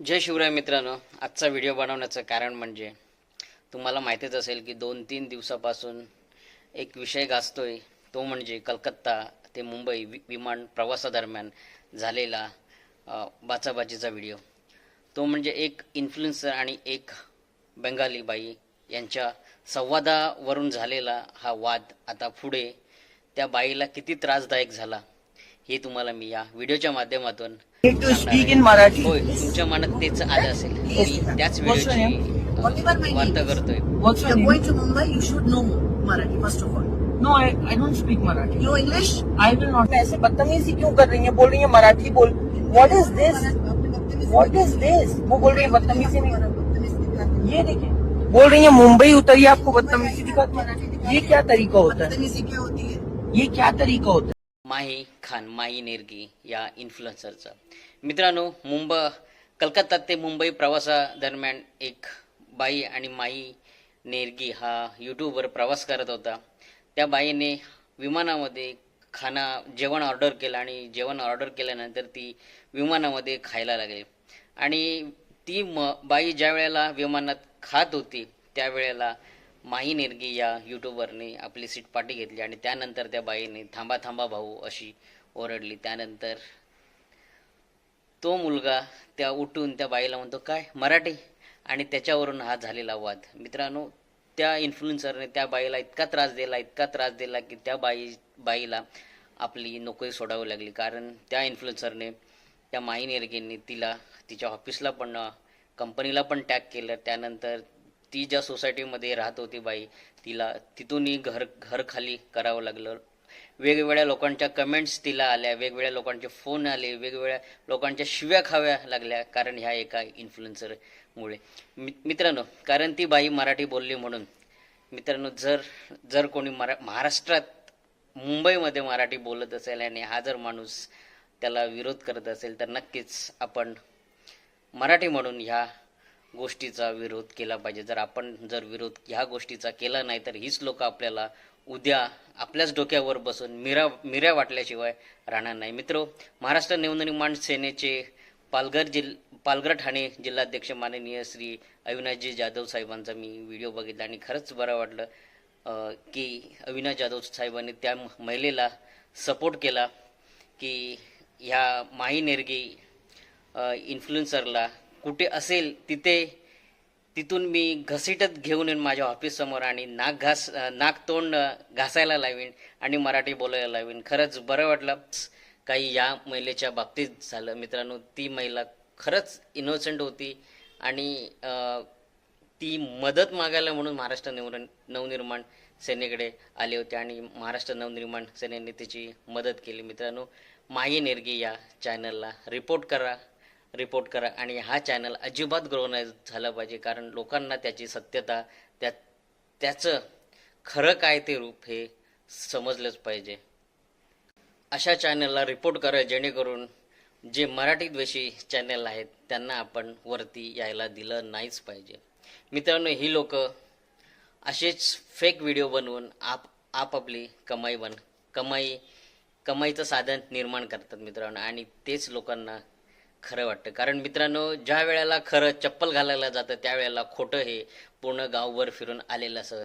जय शिवराय मित्रांनो आजचा व्हिडिओ बनवण्याचं कारण म्हणजे तुम्हाला माहितीच असेल की दोन तीन दिवसापासून एक विषय गाजतोय. तो म्हणजे कलकत्ता ते मुंबई वि विमान प्रवासादरम्यान झालेला बाचाबाचीचा व्हिडिओ. तो म्हणजे एक इन्फ्लुएन्सर आणि एक बंगाली बाई यांच्या संवादावरून झालेला हा वाद आता पुढे त्या बाईला किती त्रासदायक झाला हे तुम्हाला मी या व्हिडिओच्या माध्यमातून बोल रही है मराठी बोल. What is this what is this वो बोल रही है बदतमीजी नहीं. ये देखिए बोल रही है मुंबई उतरी आपको बदतमीजी दिखा ये क्या तरीका होता है? ये क्या तरीका होता है? माही खान माई नेरगी या इन्फ्लुएन्सरचा मित्रांनो मुंबई कलकत्ता ते मुंबई प्रवासादरम्यान एक बाई आणि माई नेरगी हा यूट्यूबवर प्रवास करत होता. त्या बाईने विमानामध्ये खाना जेवण ऑर्डर केलं आणि जेवण ऑर्डर केल्यानंतर ती विमानामध्ये खायला लागली. आणि ती म बाई ज्या वेळेला विमानात खात होती त्यावेळेला माही नेरगी या यूट्यूबरने आपली सीट पाठी घेतली आणि त्यानंतर त्या बाईने थांबा थांबा भाऊ अशी ओरडली. त्यानंतर तो मुलगा त्या उठून त्या बाईला म्हणतो काय मराठी? आणि त्याच्यावरून हा झालेला वाद. मित्रांनो त्या इन्फ्लुएन्सरने त्या बाईला इतका त्रास दिला इतका त्रास दिला की त्या बाई बाईला आपली नोकरी सोडावी लागली. कारण त्या इन्फ्लुएन्सरने त्या माई नेरगेंनी तिला तिच्या ऑफिसला पण कंपनीला पण टॅग केलं. त्यानंतर ती ज्या सोसायटीमध्ये राहत होती बाई तिला तिथूनही घर घर खाली करावं लागलं. वेगवेगळ्या लोकांच्या कमेंट्स तिला आल्या वेगवेगळ्या लोकांचे फोन आले वेगवेगळ्या लोकांच्या शिव्या खाव्या लागल्या कारण ह्या एका इन्फ्लुएन्सरमुळे मि मित्रांनो कारण ती बाई मराठी बोलली म्हणून मित्रांनो जर जर कोणी मरा महाराष्ट्रात मुंबईमध्ये मराठी बोलत असेल आणि हा जर माणूस त्याला विरोध करत असेल तर नक्कीच आपण मराठी म्हणून ह्या गोष्टीचा विरोध केला पाहिजे. जर आपण जर विरोध ह्या गोष्टीचा केला नाही तर हीच लोक आपल्याला उद्या आपल्याच डोक्यावर बसून मिरा मिऱ्या वाटल्याशिवाय राहणार नाही. मित्रो महाराष्ट्र नवनिर्माण सेनेचे पालघर जिल पालघर ठाणे जिल्हाध्यक्ष माननीय श्री अविनाशजी जाधव साहेबांचा मी व्हिडिओ बघितला आणि खरंच बरं वाटलं की अविनाश जाधव साहेबांनी त्या महिलेला सपोर्ट केला की ह्या माही नेरगी इन्फ्लुएन्सरला कुठे असेल तिथे तिथून मी घसीटत घेऊन येईन माझ्या ऑफिससमोर आणि नाक घास नाक तोंड घासायला लावीन आणि मराठी बोलायला लावीन. खरंच बरं वाटलं. काही या महिलेच्या बाबतीत झालं. मित्रांनो ती महिला खरंच इनोसेंट होती आणि ती मदत मागायला म्हणून महाराष्ट्र नव नवनिर्माण सेनेकडे आले होते आणि महाराष्ट्र नवनिर्माण सेनेने तिची मदत केली. मित्रांनो माही नेरगी या चॅनलला रिपोर्ट करा. रिपोर्ट करा. आणि हा चॅनल अजिबात ग्रो नाही झाला पाहिजे कारण लोकांना त्याची सत्यता त्या त्याचं खरं काय ते रूप हे समजलंच पाहिजे. अशा चॅनलला रिपोर्ट करा जेणेकरून जे मराठी द्वेषी चॅनल आहेत त्यांना आपण वरती यायला दिलं नाहीच पाहिजे. मित्रांनो ही लोक असेच फेक व्हिडिओ बनवून आप आपापली कमाई बन कमाई कमाईचं साधन निर्माण करतात मित्रांनो. आणि तेच लोकांना खरं वाटतं. कारण मित्रांनो ज्या वेळेला खरं चप्पल घालायला जातं त्यावेळेला खोटं हे पूर्ण गावभर फिरून आलेलं असं